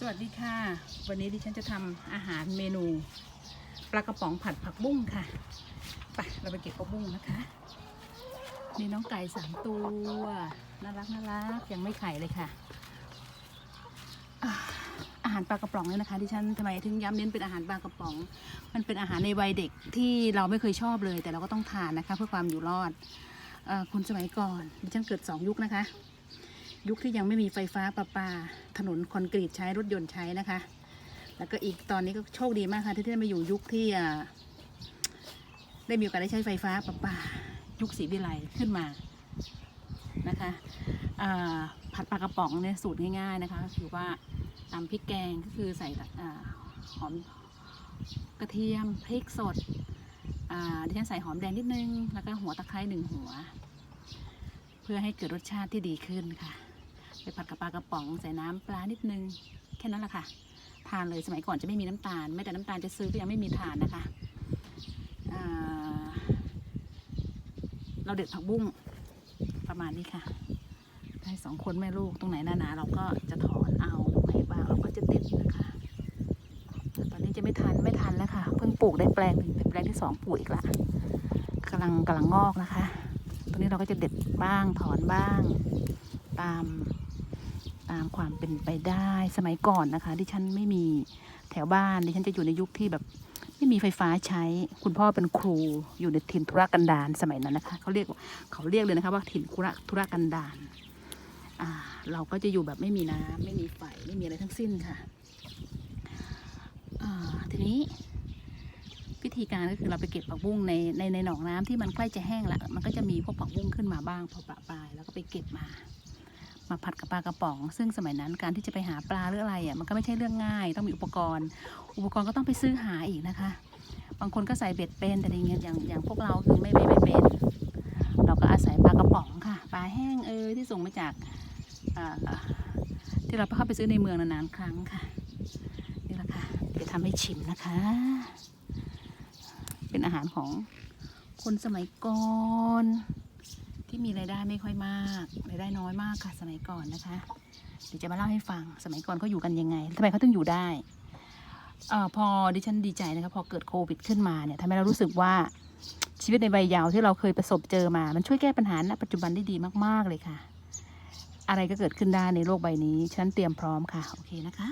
สวัสดีค่ะ วันนี้ดิฉันจะทำอาหารเมนูปลากระป๋องผัดผักบุ้งค่ะไปเราไปเก็บผักบุ้งนะคะมีน้องไก่สามตัวน่ารักน่ารักยังไม่ไข่เลยค่ะ อาหารปลากระป๋องเนี่ยนะคะดิฉันทำไมถึงย้ำเน้นเป็นอาหารปลากระป๋อง มันเป็นอาหารในวัยเด็กที่เราไม่เคยชอบเลย แต่เราก็ต้องทานนะคะ เพื่อความอยู่รอดอคนสมัยก่อนดิฉันเกิดสองยุคนะคะ ยุคที่ยังไม่มีไฟฟ้าประปา ถนนคอนกรีตใช้รถยนต์ใช้นะคะ แล้วก็อีกตอนนี้ก็โชคดีมากค่ะที่ได้มาอยู่ยุคที่ได้มีโอกาสได้ใช้ไฟฟ้าประปา ยุคสีวิไลขึ้นมานะคะผัดปลากระป๋องเนี่ยสูตรง่ายๆนะคะก็คือว่าตำพริกแกงก็คือใส่หอมกระเทียมพริกสดดิฉันใส่หอมแดงนิดนึง แล้วก็หัวตะไคร้หนึ่งหัว เพื่อให้เกิดรสชาติที่ดีขึ้นค่ะ ไปผัดกับปลากระป๋องใส่น้ำปลานิดนึง แค่นั้นแหละค่ะ ทานเลยสมัยก่อนจะไม่มีน้ำตาลไม่แต่น้ำตาลจะซื้อก็ยังไม่มีทานนะคะเราเด็ดผักบุ้งประมาณนี้ค่ะ ได้สองคนแม่ลูกตรงไหนหนาๆเราก็จะถอนเอาตรงไหนบางเราก็จะเด็ดนะคะแต่ตอนนี้จะไม่ทันไม่ทันแล้วค่ะ เพิ่งปลูกได้แปลงหนึ่งเป็นแปลงที่สองปลูกอีกละกำลังกำลังงอกนะคะ ตรงนี้เราก็จะเด็ดบ้างถอนบ้าง ตาม ตามความเป็นไปได้สมัยก่อนนะคะที่ฉันไม่มีแถวบ้านดิฉันจะอยู่ในยุคที่แบบไม่มีไฟฟ้าใช้คุณพ่อเป็นครูอยู่ในถิ่นธุรกันดารสมัยนั้นนะคะเขาเรียกเขาเรียกเลยนะคะว่าถิ่นธุรธุรกันดารเราก็จะอยู่แบบไม่มีน้ำไม่มีไฟไม่มีอะไรทั้งสิ้นค่ะทีนี้วิธีการก็คือเราไปเก็บผักบุ้งในในในหนองน้ำที่มันใกล้จะแห้งแล้วมันก็จะมีพวกผักบุ้งขึ้นมาบ้างพอปะปลายแล้วก็ไปเก็บมา มาผัดกับปลากระป๋อง ซึ่งสมัยนั้นการที่จะไปหาปลาหรืออะไรอะมันก็ไม่ใช่เรื่องง่าย ต้องมีอุปกรณ์ อุปกรณ์ก็ต้องไปซื้อหาอีกนะคะ บางคนก็ใส่เบ็ดเป็นแต่อย่างเงี้ยอย่างอย่างพวกเราคือไม่ไม่ไม่เป็น เราก็อาศัยปลากระป๋องค่ะ ปลาแห้งเอยที่ส่งมาจากที่เราเข้าไปซื้อในเมืองนานๆครั้งค่ะนี่แหละค่ะเดี๋ยวทำให้ชิมนะคะ เป็นอาหารของคนสมัยก่อน ที่มีรายได้ไม่ค่อยมากรายได้น้อยมากค่ะสมัยก่อนนะคะเดี๋ยวจะมาเล่าให้ฟังสมัยก่อนเขาอยู่กันยังไงทำไมเขาถึงอยู่ได้ออพอดิฉันดีใจนะคะพอเกิดโควิดขึ้นมาเนี่ยทำให้เรารู้สึกว่าชีวิตในวัยเยาว์ที่เราเคยประสบเจอมา มันช่วยแก้ปัญหาณปัจจุบันได้ดีมาก ๆ เลยค่ะ อะไรก็เกิดขึ้นได้ในโลกใบนี้ ฉันเตรียมพร้อมค่ะ โอเคนะคะ